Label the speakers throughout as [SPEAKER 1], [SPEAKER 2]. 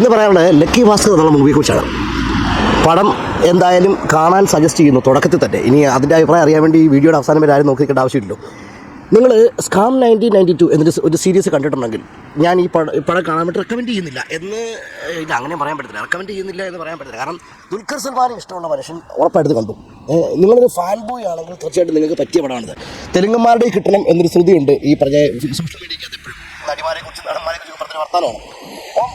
[SPEAKER 1] എന്ന് പറയാനുള്ളത് ലക്കി ഭാസ്കർ എന്നുള്ള മൂവിയെ കുറിച്ചാണ്. പടം എന്തായാലും കാണാൻ സജസ്റ്റ് ചെയ്യുന്നു തുടക്കത്തിൽ തന്നെ. ഇനി അതിന്റെ അഭിപ്രായം അറിയാൻ വേണ്ടി ഈ വീഡിയോയുടെ അവസാനം വരെ ആരും നോക്കിക്കേണ്ട ആവശ്യമില്ലല്ലോ. നിങ്ങൾ സ്കാം നയന്റീൻ നയന്റി ടു എന്നൊരു ഒരു സീരീസ് കണ്ടിട്ടുണ്ടെങ്കിൽ ഞാൻ ഈ പടം പടം കാണാൻ വേണ്ടി റെക്കമെൻഡ് ചെയ്യുന്നില്ല എന്ന് ഇത് അങ്ങനെ പറയാൻ പറ്റത്തില്ല. റെക്കമെൻഡ് ചെയ്യുന്നില്ല എന്ന് പറയാൻ പറ്റില്ല കാരണം ദുൽഖർ സൽമാനെ ഇഷ്ടമുള്ള മനുഷ്യൻ ഉറപ്പായിട്ട് കണ്ടു. നിങ്ങളൊരു ഫാൻ ബോയ് ആണെങ്കിൽ തീർച്ചയായിട്ടും നിങ്ങൾക്ക് പറ്റിയ പടമാണിത്. തെലുങ്കന്മാരുടെ കിട്ടണം എന്നൊരു ശ്രുതിയുണ്ട് ഈ പറഞ്ഞ സോഷ്യൽ മീഡിയയ്ക്ക് അത് ഇപ്പോഴും. നടിമാരെ കുറിച്ച് നടന്മാരെ കുറിച്ച് പറഞ്ഞ വർത്താനമാണ്. അപ്പം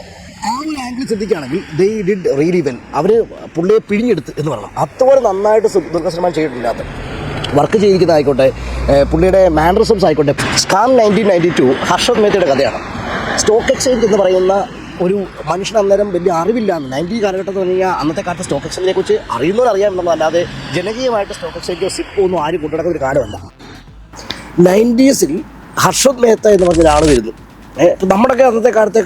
[SPEAKER 1] ആംഗിൾ ശ്രദ്ധിക്കുകയാണെങ്കിൽ ദേ ഡിഡ് റിയലി വെൻ അവർ പുള്ളിയെ പിഴിഞ്ഞെടുത്ത് എന്ന് പറയണം. അത്രപോലെ നന്നായിട്ട് ദുർഗ സൽമാൻ ചെയ്തിട്ടില്ല അത്. വർക്ക് ചെയ്തിരിക്കുന്ന ആയിക്കോട്ടെ ഏഹ് പുള്ളിയുടെ മാനറിസംസ് ആയിക്കോട്ടെ. Scam nineteen ninety two Harshad മേത്തയുടെ കഥയാണ്. സ്റ്റോക്ക് എക്സ്ചേഞ്ച് എന്ന് പറയുന്ന ഒരു മനുഷ്യൻ അന്നേരം വലിയ അറിവില്ല നയന്റി പറഞ്ഞു കഴിഞ്ഞാൽ അന്നത്തെ കാലത്ത് സ്റ്റോക്ക് എക്സ്ചേഞ്ചിനെ കുറിച്ച് അറിയുന്നവർ അറിയാം എന്നുള്ളതല്ലാതെ ജനകീയമായിട്ട് സ്റ്റോക്ക് എക്സ്ചേഞ്ചോ സിപ്പോ ഒന്നും ആരും കൊണ്ടുനടക്കുന്ന ഒരു കാലമല്ല. നയന്റീസിൽ ഹർഷദ് മേത്ത എന്ന് പറഞ്ഞ ഒരാൾ വരുന്നു. നമ്മുടെയൊക്കെ അന്നത്തെ കാലത്തെ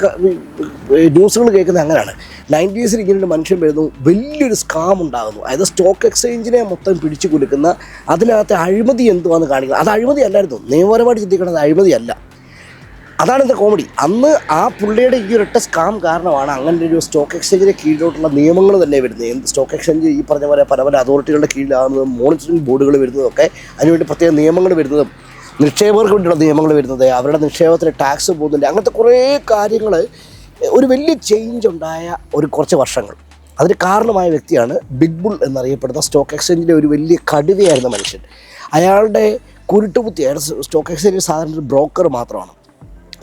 [SPEAKER 1] ന്യൂസുകൾ കേൾക്കുന്നത് അങ്ങനെയാണ്. നയന്റീസിൽ ഇങ്ങനെ ഒരു മനുഷ്യൻ വരുന്നു വലിയൊരു സ്കാം ഉണ്ടാകുന്നു. അതായത് സ്റ്റോക്ക് എക്സ്ചേഞ്ചിനെ മൊത്തം പിടിച്ചു കൊടുക്കുന്ന അതിനകത്തെ അഴിമതി എന്തുവാന്ന് കാണിക്കുന്നത്? അത് അഴിമതി അല്ലായിരുന്നു. നിയമപരമായിട്ട് ചിന്തിക്കുന്നത് അഴിമതിയല്ല അതാണ് എന്റെ കോമഡി അന്ന് ആ പുള്ളിയുടെ ഈ ഒരൊറ്റ സ്കാം കാരണമാണ് അങ്ങനെ ഒരു സ്റ്റോക്ക് എക്സ്ചേഞ്ചിന്റെ കീഴിലോട്ടുള്ള നിയമങ്ങൾ തന്നെ വരുന്നത്. എന്ത് സ്റ്റോക്ക് എക്സ്ചേഞ്ച് ഈ പറഞ്ഞ പോലെ പല പല അതോറിറ്റികളുടെ കീഴിലാകുന്നതും മോണിറ്ററിംഗ് ബോർഡുകൾ വരുന്നതൊക്കെ അതിനുവേണ്ടി പ്രത്യേക നിയമങ്ങൾ വരുന്നതും നിക്ഷേപകർക്ക് വേണ്ടിയുള്ള നിയമങ്ങൾ വരുന്നത് അവരുടെ നിക്ഷേപത്തിന് ടാക്സ് പോകുന്നില്ല അങ്ങനത്തെ കുറേ കാര്യങ്ങൾ ഒരു വലിയ ചേഞ്ച് ഉണ്ടായ ഒരു കുറച്ച് വർഷങ്ങൾ. അതിന് കാരണമായ വ്യക്തിയാണ് ബിഗ് ബുൾ എന്നറിയപ്പെടുന്ന സ്റ്റോക്ക് എക്സ്ചേഞ്ചിന്റെ ഒരു വലിയ കടുവയായിരുന്ന മനുഷ്യൻ. അയാളുടെ കുരുട്ടുബുദ്ധി അയാൾ സ്റ്റോക്ക് എക്സ്ചേഞ്ച് സാധാരണ ഒരു ബ്രോക്കർ മാത്രമാണ്.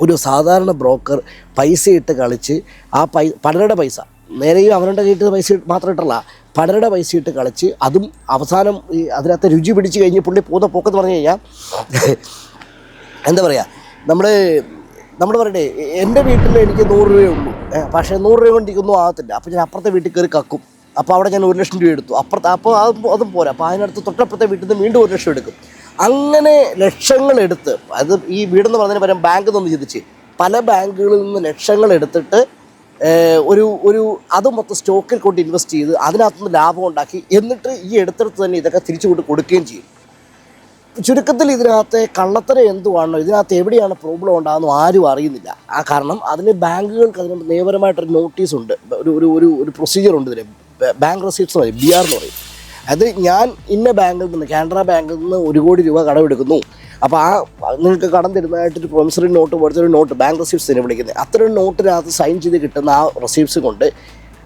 [SPEAKER 1] ഒരു സാധാരണ ബ്രോക്കർ പൈസ ഇട്ട് കളിച്ച് ആ പൈ പലരുടെ പൈസ നേരെയും അവരുടെ കയ്യിൽ പൈസ മാത്രം ഇട്ടല്ല പലരുടെ പൈസ ഇട്ട് കളിച്ച് അതും അവസാനം ഈ അതിനകത്ത് രുചി പിടിച്ച് കഴിഞ്ഞ് പുള്ളി പോകുന്ന പോക്കെന്ന് പറഞ്ഞു കഴിഞ്ഞാൽ എന്താ പറയുക നമ്മൾ നമ്മൾ പറയട്ടെ എന്റെ വീട്ടിൽ എനിക്ക് നൂറ് രൂപയേ ഉള്ളൂ. പക്ഷേ നൂറ് രൂപ കൊണ്ട് എനിക്കൊന്നും ആകത്തില്ല. അപ്പോൾ ഞാൻ അപ്പുറത്തെ വീട്ടിൽ കയറി കക്കും. അപ്പോൾ അവിടെ ഞാൻ ഒരു ലക്ഷം രൂപ എടുത്തു. അപ്പുറത്ത് അപ്പോൾ അതും അതും പോരാ. അപ്പോൾ അതിനടുത്ത് തൊട്ടപ്പുറത്തെ വീട്ടിൽ നിന്ന് വീണ്ടും ഒരു ലക്ഷം എടുക്കും. അങ്ങനെ ലക്ഷങ്ങൾ എടുത്ത് അത് ഈ വീടെന്ന് പറഞ്ഞതിന് പകരം ബാങ്ക് നിന്ന് ചിന്തിച്ച് പല ബാങ്കുകളിൽ നിന്ന് ലക്ഷങ്ങൾ എടുത്തിട്ട് ഒരു ഒരു അത് മൊത്തം സ്റ്റോക്കിൽ കൊണ്ട് ഇൻവെസ്റ്റ് ചെയ്ത് അതിനകത്തുനിന്ന് ലാഭം ഉണ്ടാക്കി എന്നിട്ട് ഈ എടുത്തെടുത്ത് തന്നെ ഇതൊക്കെ തിരിച്ചു കൊണ്ട് കൊടുക്കുകയും ചെയ്യും. ചുരുക്കത്തിൽ ഇതിനകത്തെ കള്ളത്തരം എന്തുവാണോ ഇതിനകത്ത് എവിടെയാണ് പ്രോബ്ലം ഉണ്ടാകുന്നു ആരും അറിയുന്നില്ല. ആ കാരണം അതിന് ബാങ്കുകൾക്ക് അതിന് നിയമപരമായിട്ടൊരു നോട്ടീസ് ഉണ്ട്. ഒരു ഒരു ഒരു പ്രൊസീജിയർ ഉണ്ട് ഇതിന്. ബാങ്ക് റെസീപ്റ്റ്സ് പറയും ബി ആർ എന്ന് പറയും. അത് ഞാൻ ഇന്ന ബാങ്കിൽ നിന്ന് കാനറ ബാങ്കിൽ നിന്ന് ഒരു കോടി രൂപ കടമെടുക്കുന്നു അപ്പോൾ ആ നിങ്ങൾക്ക് കടം തരുന്നതായിട്ടൊരു പ്രൊമിസറി നോട്ട് പോലത്തെ ഒരു നോട്ട് ബാങ്ക് റെസീപ്റ്റ്സ് തന്നെ വിളിക്കുന്നത് അത്തരം നോട്ടിനകത്ത് സൈൻ ചെയ്ത് കിട്ടുന്ന ആ റെസീപ്സ് കൊണ്ട്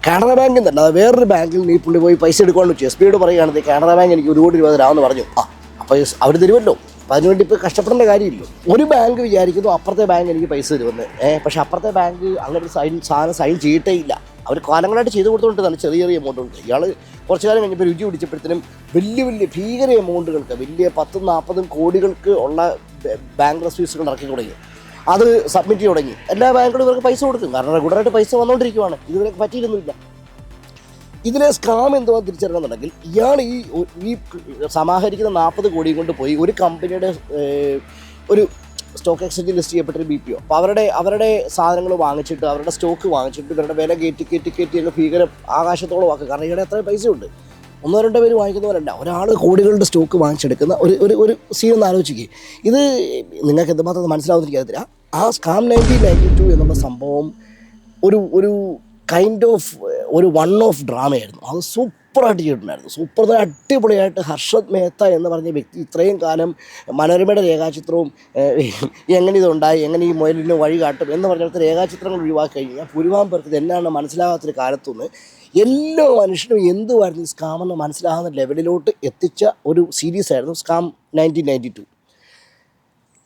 [SPEAKER 1] കാനറ ബാങ്കിൽ തന്നെ അത് വേറൊരു ബാങ്കിൽ നീ പുള്ളി പോയി പൈസ എടുക്കുവാണെന്ന് വെച്ചു എസ് പിയോട് പറയുകയാണെങ്കിൽ കാനറ ബാങ്ക് എനിക്ക് ഒരു കോടി രൂപ തരാമെന്ന് പറഞ്ഞു. ആ അപ്പോൾ അവർ തരുമല്ലോ. അപ്പം അതിനുവേണ്ടി ഇപ്പോൾ കഷ്ടപ്പെടേണ്ട കാര്യമില്ല. ഒരു ബാങ്ക് വിചാരിക്കുന്നു അപ്പുറത്തെ ബാങ്ക് എനിക്ക് പൈസ തരുമെന്ന് ഏഹ് പക്ഷെ അപ്പുറത്തെ ബാങ്ക് അങ്ങനെ സൈൻ സാധനം സൈൻ ചെയ്തിട്ടേ ഇല്ല. അവർ കാലങ്ങളായിട്ട് ചെയ്തു കൊടുത്തോണ്ട് ചെറിയ ചെറിയ എമൗണ്ട് ഉണ്ട്. ഇയാൾ കുറച്ച് കാലം കഴിഞ്ഞപ്പോൾ രുചി പിടിച്ചപ്പോഴത്തേനും വലിയ വലിയ ഭീകര എമൗണ്ടുകൾക്ക് വലിയ പത്തും നാൽപ്പതും കോടികൾക്ക് ഉള്ള ബാങ്ക് റെസ്യൂസുകൾ ഇറക്കി തുടങ്ങി. അത് സബ്മിറ്റ് തുടങ്ങി. എല്ലാ ബാങ്കുകളും ഇവർക്ക് പൈസ കൊടുക്കും കാരണം റെഗുലറായിട്ട് പൈസ വന്നുകൊണ്ടിരിക്കുവാണ് ഇതുവരെ പറ്റിയിരുന്നില്ല. ഇതിലെ സ്കാം എന്തോ തിരിച്ചറിയണമെന്നുണ്ടെങ്കിൽ ഇയാൾ ഈ ഈ സമാഹരിക്കുന്ന നാൽപ്പത് കോടിയും കൊണ്ട് പോയി ഒരു കമ്പനിയുടെ ഒരു സ്റ്റോക്ക് എക്സ്ചേഞ്ച് ലിസ്റ്റ് ചെയ്യപ്പെട്ടൊരു ബി പി ഒ അപ്പോൾ അവരുടെ അവരുടെ സാധനങ്ങൾ വാങ്ങിച്ചിട്ട് അവരുടെ സ്റ്റോക്ക് വാങ്ങിച്ചിട്ട് ഇവരുടെ വില കയറ്റി കയറ്റി കയറ്റി അങ്ങ് ഭീകരം ആകാശത്തോളം ആക്കുക. കാരണം ഇവിടെ എത്ര പൈസയുണ്ട്. ഒന്നോ രണ്ടോ പേര് വാങ്ങിക്കുന്നവരല്ല. ഒരാൾ കോടികളുടെ സ്റ്റോക്ക് വാങ്ങിച്ചെടുക്കുന്ന ഒരു ഒരു ഒരു സീൻ ഒന്ന് ആലോചിക്കുക ഇത് നിങ്ങൾക്ക് എന്തുമാത്രം മനസ്സിലാവുന്ന എനിക്കറിയത്തില്ല. ആ സ്കാം നയന്റീൻ നയന്റി ടു എന്നുള്ള സംഭവം ഒരു ഒരു കൈൻഡ് ഓഫ് ഒരു വൺ ഓഫ് ഡ്രാമയായിരുന്നു അത് സൂപ്പറായിട്ട് ചെയ്തിട്ടുണ്ടായിരുന്നു സൂപ്പർ അടിപൊളിയായിട്ട് ഹർഷദ് മേത്ത എന്ന് പറഞ്ഞ വ്യക്തി ഇത്രയും കാലം മനോരമയുടെ രേഖാചിത്രവും എങ്ങനെ ഇതുണ്ടായി എങ്ങനെ ഈ മുയലിന് വഴി കാട്ടും എന്ന് പറഞ്ഞിടത്ത് രേഖാചിത്രങ്ങൾ ഒഴിവാക്കി കഴിഞ്ഞാൽ ഭൂരിഭാഗം പേർക്ക് ഇത് എന്നാണ് മനസ്സിലാകാത്തൊരു കാലത്തുനിന്ന് എല്ലാ മനുഷ്യനും എന്തുമായിരുന്നു സ്കാം എന്ന് മനസ്സിലാകുന്ന ലെവലിലോട്ട് എത്തിച്ച ഒരു സീരീസ് ആയിരുന്നു സ്കാം നയന്റീൻ നയന്റി ടു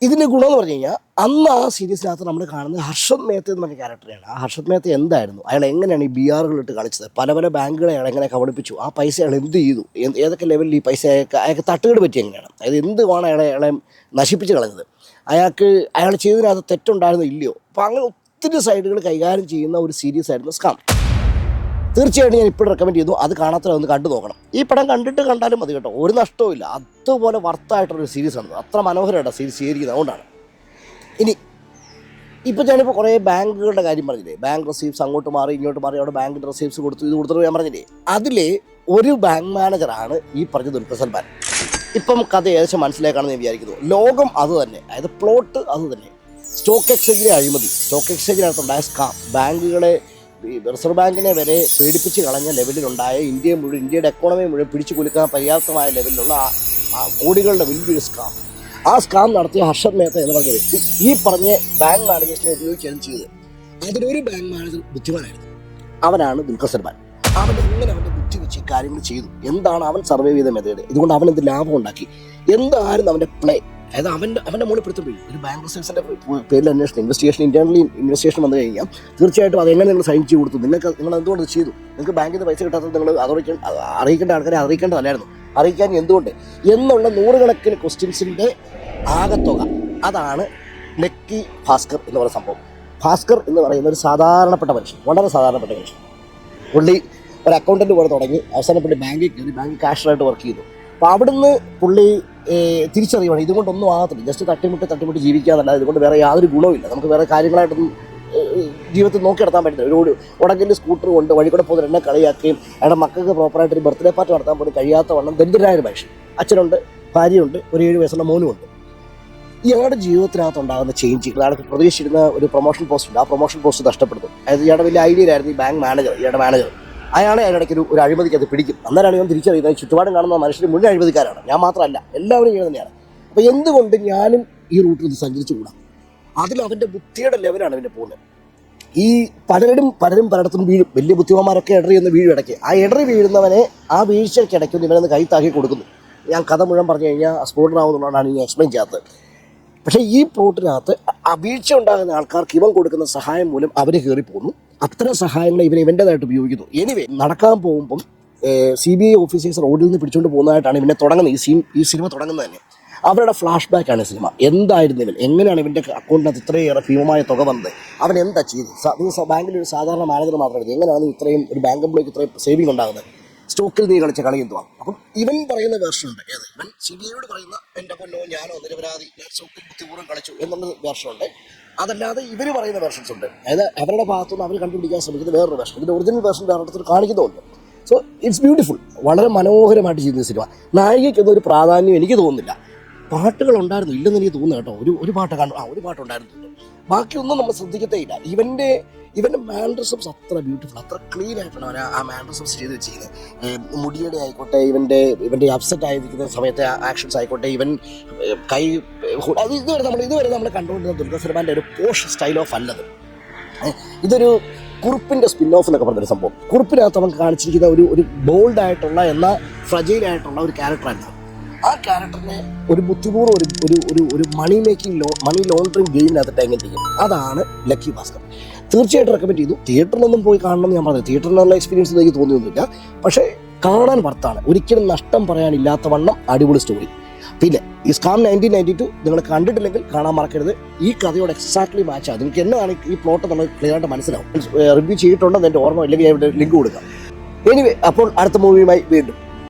[SPEAKER 1] ഇതിന്റെ ഗുണം എന്ന് പറഞ്ഞു കഴിഞ്ഞാൽ അന്ന് ആ സീരീസിനകത്ത് നമ്മൾ കാണുന്നത് ഹർഷദ് മേത്ത എന്ന് പറഞ്ഞ ക്യാരക്ടറാണ് ആ ഹർഷദ് മേത്ത എന്തായിരുന്നു? അയാൾ എങ്ങനെയാണ് ഈ ബി ആറുകളിട്ട് കളിച്ചത് പല പല ബാങ്കുകളെ അയാൾ എങ്ങനെ കബളിപ്പിച്ചു? ആ പൈസ അയാൾ എന്ത് ചെയ്തു? ഏതൊക്കെ ലെവലിൽ ഈ പൈസ അയാൾക്ക് അയാൾക്ക് തട്ടുകേട് പറ്റി എങ്ങനെയാണ്? അതായത് എന്തുമാണ് അയാളെ അയാളെ നശിപ്പിച്ച് കളഞ്ഞത്? അയാൾക്ക് അയാൾ ചെയ്തതിനകത്ത് തെറ്റുണ്ടായിരുന്നോ ഇല്ലയോ? അപ്പോൾ അങ്ങനെ ഒത്തിരി സൈഡുകൾ കൈകാര്യം ചെയ്യുന്ന ഒരു സീരീസ് ആയിരുന്നു സ്കാം തീർച്ചയായിട്ടും ഞാൻ ഇപ്പോഴും റെക്കമെൻഡ് ചെയ്യുന്നു. അത് കാണാത്ത ഒന്ന് കണ്ടു നോക്കണം. ഈ പടം കണ്ടിട്ട് കണ്ടാലും മതി കേട്ടോ. ഒരു നഷ്ടവും ഇല്ല. അതുപോലെ വർത്തായിട്ടുള്ളൊരു ആണ്. അത്ര മനോഹരമായിട്ട് സീരീസ് ചെയ്തിരിക്കുന്നത്. അതുകൊണ്ടാണ്. ഇനി ഇപ്പോൾ ഞാനിപ്പോൾ കുറേ ബാങ്കുകളുടെ കാര്യം പറഞ്ഞില്ലേ? ബാങ്ക് റെസീപ്സ് അങ്ങോട്ട് മാറി ഇങ്ങോട്ട് മാറി അവിടെ ബാങ്കിന്റെ റെസീപ്സ് കൊടുത്തു ഇത് കൊടുത്തു ഞാൻ പറഞ്ഞില്ലേ? അതിൽ ഒരു ബാങ്ക് മാനേജറാണ് ഈ പറഞ്ഞ ദുൽഖർ സൽമാൻ. ഇപ്പം കഥ ഏകദേശം മനസ്സിലാക്കാണെന്ന് ഞാൻ വിചാരിക്കുന്നു. ലോകം അത് തന്നെ. അതായത് പ്ലോട്ട് അത് തന്നെ. സ്റ്റോക്ക് എക്സ്ചേഞ്ചിലെ അഴിമതി. സ്റ്റോക്ക് എക്സ്ചേഞ്ചിനകത്തുണ്ടായ സ്കാം ബാങ്കുകളെ റിസർവ് ബാങ്കിനെ വരെ പേടിപ്പിച്ച് കളഞ്ഞ ലെവലിലുണ്ടായ ഇന്ത്യ മുഴുവൻ ഇന്ത്യയുടെ എക്കോണമി മുഴുവൻ പിടിച്ചു കുലുക്കാൻ പര്യാപ്തമായ ലെവലിലുള്ള കോടികളുടെ വലിയൊരു സ്കാം ആ സ്കാം നടത്തിയ ഹർഷദ് മേത്ത എന്ന് പറഞ്ഞ വ്യക്തി ഈ പറഞ്ഞ ബാങ്ക് മാനേജേഴ്സിനെ ഉപയോഗിക്കുകയാണ് ചെയ്തത് അതിലൊരു ബാങ്ക് മാനേജർ ബുദ്ധിമാനായിരുന്നു. അവനാണ് ദുൽഖർ സൽമാൻ. അവൻ എങ്ങനെ അവന്റെ ബുദ്ധി വെച്ച് കാര്യങ്ങൾ ചെയ്തു? എന്താണ് അവൻ സർവേ ചെയ്ത മെത്തേഡ് ഇതുകൊണ്ട് അവൻ എന്ത് ലാഭം ഉണ്ടാക്കി? എന്തായിരുന്നു അവന്റെ പ്ലേ അതായത് അവന്റെ അവന്റെ മുകളിൽ പിടുത്തം പോയി. ഒരു ബാങ്ക് റിസർവ്സിന്റെ പേരിൽ അന്വേഷണം ഇൻവെസ്റ്റിഗേഷൻ ഇന്റേണലി ഇൻവെസ്റ്റിഗേഷൻ വന്നു കഴിഞ്ഞാൽ തീർച്ചയായിട്ടും അതെങ്ങനെ നിങ്ങൾ സൈൻ ചെയ്ത് കൊടുത്തു? നിങ്ങൾക്ക് നിങ്ങൾ എന്തുകൊണ്ട് ചെയ്തു? നിങ്ങൾക്ക് ബാങ്കിൽ നിന്ന് പൈസ കിട്ടാത്തത് നിങ്ങൾ അറിയിക്കേണ്ട അറിയിക്കേണ്ട ആൾക്കാരെ അറിയിക്കേണ്ടതല്ലായിരുന്നു. അറിയിക്കാൻ എന്തുകൊണ്ട്? എന്നുള്ള നൂറുകണക്കിന് ക്വസ്റ്റ്യൻസിന്റെ ആകത്തുക. അതാണ് ലക്കി ഭാസ്കർ എന്ന് പറയുന്ന സംഭവം. ഭാസ്കർ എന്ന് പറയുന്ന ഒരു സാധാരണപ്പെട്ട മനുഷ്യൻ വളരെ സാധാരണപ്പെട്ട മനുഷ്യൻ. പുള്ളി ഒരു അക്കൗണ്ടന്റ് പോലെ തുടങ്ങി അവസാനം ബാങ്കിൽ കയറി ബാങ്കിൽ കാഷറായിട്ട് വർക്ക് ചെയ്തു. അപ്പോൾ അവിടുന്ന് പുള്ളി തിരിച്ചറിയുവാണ്. ഇതുകൊണ്ടൊന്നും ആകത്തില്ല. ജസ്റ്റ് തട്ടിമുട്ട് തട്ടിമുട്ട് ജീവിക്കാന്നല്ലാതെ ഇതുകൊണ്ട് വേറെ യാതൊരു ഗുണവുമില്ല. നമുക്ക് വേറെ കാര്യങ്ങളായിട്ടൊന്നും ജീവിതത്തിൽ നോക്കി നടത്താൻ പറ്റില്ല. ഒരു ഉടകിന്റെ സ്കൂട്ടർ കൊണ്ട് വഴി പോകുന്ന എന്നെ കളിയാക്കുകയും അയാളുടെ മക്കൾക്ക് പ്രോപ്പറായിട്ട് ഒരു ബർത്ത്ഡേ പാർട്ടി നടത്താൻ പോലും കഴിയാത്ത വണ്ണം ദരിദ്രനായ ഒരു മനുഷ്യൻ. അച്ഛനുണ്ട് ഭാര്യയുണ്ട് ഒരു ഏഴ് വയസ്സുള്ള മോനുമുണ്ട്. ഇയാളുടെ ജീവിതത്തിനകത്ത് ഉണ്ടാകുന്ന ചേഞ്ച് ഇയാൾക്ക് പ്രതീക്ഷിച്ചിരുന്ന ഒരു പ്രൊമോഷൻ പോസ്റ്റ് ഉണ്ട്. ആ പ്രൊമോഷൻ പോസ്റ്റ് നഷ്ടപ്പെടുന്നു. അതായത് ഇയാളുടെ വലിയ ഐഡിയയിലായിരുന്നു ഈ ബാങ്ക് മാനേജർ ഇയാളുടെ മാനേജർ അയാളെ അതിനിടയ്ക്ക് ഒരു ഒരു അത് പിടിക്കും. അന്നേരമാണ് ഞാൻ തിരിച്ചറിയുന്നത് ചുറ്റുപാടും കാണുന്ന മനുഷ്യർ മുഴുവൻ അഴിമതിക്കാരാണ്. ഞാൻ മാത്രമല്ല എല്ലാവരും ഇങ്ങനെ തന്നെയാണ്. അപ്പോൾ എന്തുകൊണ്ട് ഞാനും ഈ റൂട്ടിൽ സഞ്ചരിച്ചു സഞ്ചരിച്ചുകൂടാ? അതിൽ അവന്റെ ബുദ്ധിയുടെ ലെവലാണ് അവന്റെ പോകുന്നത്. ഈ പലരും പലരും പലയിടത്തും വീഴും. വലിയ ബുദ്ധിമാന്മാരൊക്കെ ഇടറി എന്ന് വീഴും ഇടയ്ക്ക്. ആ ഇടറി വീഴുന്നവനെ ആ വീഴ്ചയ്ക്ക് ഇടയ്ക്ക് ഇവനൊന്ന് കൈത്താക്കി കൊടുക്കുന്നു. ഞാൻ കഥ മുഴുവൻ പറഞ്ഞു കഴിഞ്ഞാൽ സ്ഫോടനമാവുന്നതുകൊണ്ടാണ് ഇനി എക്സ്പ്ലെയിൻ ചെയ്യാത്തത്. പക്ഷേ ഈ പ്ലോട്ടിനകത്ത് ആ വീഴ്ച ഉണ്ടാകുന്ന ആൾക്കാർക്ക് ഇവൻ കൊടുക്കുന്ന സഹായം മൂലം അവർ കയറി പോകുന്നു അത്തരം സഹായങ്ങൾ ഇവൻ ഇവന്റെതായിട്ട് ഉപയോഗിക്കുന്നു. എനിവേ നടക്കാൻ പോകുമ്പം സി ബി ഐ ഓഫീസേഴ്സ് റോഡിൽ നിന്ന് പിടിച്ചുകൊണ്ട് പോകുന്നതായിട്ടാണ് ഇവനെ തുടങ്ങുന്നത്. ഈ സീൻ ഈ സിനിമ തുടങ്ങുന്നത് തന്നെ. അവരുടെ ഫ്ലാഷ് ബാക്ക് ആണ് സിനിമ. എന്തായിരുന്നു ഇവൻ? എങ്ങനെയാണ് ഇവന്റെ അക്കൗണ്ടിനകത്ത് ഇത്രയേറെ ഭീമമായ തുക വന്നത്? അവൻ എന്താ ചെയ്തത്? ബാങ്കിൽ ഒരു സാധാരണ മാനേജർ മാത്രമായിരുന്നു എങ്ങനെയാണ് ഇത്രയും ഒരു ബാങ്ക് എംപ്ലോയിക്ക് ഇത്രയും സേവിങ് ഉണ്ടാകുന്നത്? സ്റ്റോക്കിൽ നീ കളിച്ച കളി എന്തുവാ? അപ്പം ഇവൻ പറയുന്ന വേർഷൻ ഉണ്ട് ഏത്? ഇവൻ സി ബി ഐയോട് പറയുന്ന എന്റെ കൊല്ലോ ഞാനോ നിരപരാധി. ഞാൻ സ്റ്റോക്കിൽ ബുദ്ധിപൂർവം കളിച്ചു എന്നുള്ള വേർഷൻ ഉണ്ട് അതല്ലാതെ ഇവർ പറയുന്ന വേർഷൻസ് ഉണ്ട്. അതായത് അവരുടെ ഭാഗത്തുനിന്ന് അവർ കണ്ടുപിടിക്കാൻ ശ്രമിക്കുന്ന വേറൊരു വേർഷൻ. ഇതിന്റെ ഒറിജിനൽ വേർഷൻ വേറെ കാണിക്കുന്നുണ്ട്. സോ ഇറ്റ്സ് ബ്യൂട്ടിഫുൾ വളരെ മനോഹരമായിട്ട് ചെയ്യുന്ന സിനിമ നായികയ്ക്കൊന്നും ഒരു പ്രാധാന്യം എനിക്ക് തോന്നുന്നില്ല. പാട്ടുകൾ ഉണ്ടായിരുന്നു. ഇല്ലെന്ന് എനിക്ക് തോന്നുന്നു കേട്ടോ. ഒരു ഒരു പാട്ട് കണ്ടു. ആ ഒരു പാട്ടുണ്ടായിരുന്നു ബാക്കിയൊന്നും നമ്മൾ ശ്രദ്ധിക്കത്തേ ഇല്ല ഇവന്റെ ഇവന്റെ മാൻഡ്രസംസ് അത്ര ബ്യൂട്ടിഫുൾ അത്ര ക്ലീൻ ആയിട്ടാണ് അവൻ ആ മാൻഡ്രസംസ് ചെയ്ത് വെച്ചിരിക്കുന്നത്. മുടിയുടെ ആയിക്കോട്ടെ ഇവന്റെ ഇവന്റെ അപ്സെറ്റ് ആയിരിക്കുന്ന സമയത്തെ ആക്ഷൻസ് ആയിക്കോട്ടെ ഇവൻ കൈ അത് ഇതുവരെ നമ്മൾ ഇതുവരെ നമ്മൾ കണ്ടുകൊണ്ടിരുന്ന ദുർഗ സൽമാന്റെ ഒരു പോഷ് സ്റ്റൈൽ ഓഫ് അല്ലത്. ഇതൊരു കുറുപ്പിന്റെ സ്പിൻ ഓഫ് എന്നൊക്കെ പറഞ്ഞൊരു സംഭവം. കുറുപ്പിനകത്ത് അവൻ കാണിച്ചിരിക്കുന്ന ഒരു ഒരു ബോൾഡായിട്ടുള്ള എന്നാൽ ഫ്രജൈൽ ആയിട്ടുള്ള ഒരു ക്യാരക്ടറായിരുന്നു ആ ക്യാരക്ടറിനെ ഒരു ബുദ്ധിപൂർവം ഒരു ഒരു ഒരു ഒരു മണി മേക്കിംഗ് മണി ലോണ്ടറിങ് ഗെയിമിനകത്ത് ചെയ്യും. അതാണ് ലക്കി ഭാസ്കർ തീർച്ചയായിട്ടും റെക്കമെൻഡ് ചെയ്തു. തിയേറ്ററിലൊന്നും പോയി കാണണം ഞാൻ പറഞ്ഞു തിയേറ്ററിലുള്ള എക്സ്പീരിയൻസ് എനിക്ക് തോന്നിയൊന്നുമില്ല. പക്ഷേ കാണാൻ വർത്താണ് ഒരിക്കലും നഷ്ടം പറയാനില്ലാത്ത വണ്ണം അടിപൊളി സ്റ്റോറി പിന്നെ ഈ സ്കാം നയന്റീൻ നയന്റി ടു നിങ്ങൾ കണ്ടിട്ടില്ലെങ്കിൽ കാണാൻ മറക്കരുത്. ഈ കഥയോട് എക്സാക്ട്ലി മാച്ച് ആകും നിങ്ങൾക്ക് എന്നാണ് ഈ പ്ലോട്ട് നമ്മൾ ക്ലിയർ ആയിട്ട് മനസ്സിലാവും. റിവ്യൂ ചെയ്തിട്ടുണ്ടെന്ന് എന്റെ ഓർമ്മ ഇല്ലെങ്കിൽ ഞാൻ ഇവിടെ ലിങ്ക് കൊടുക്കാം. എനിവേ അപ്പോൾ അടുത്ത മൂവിയുമായി വീണ്ടും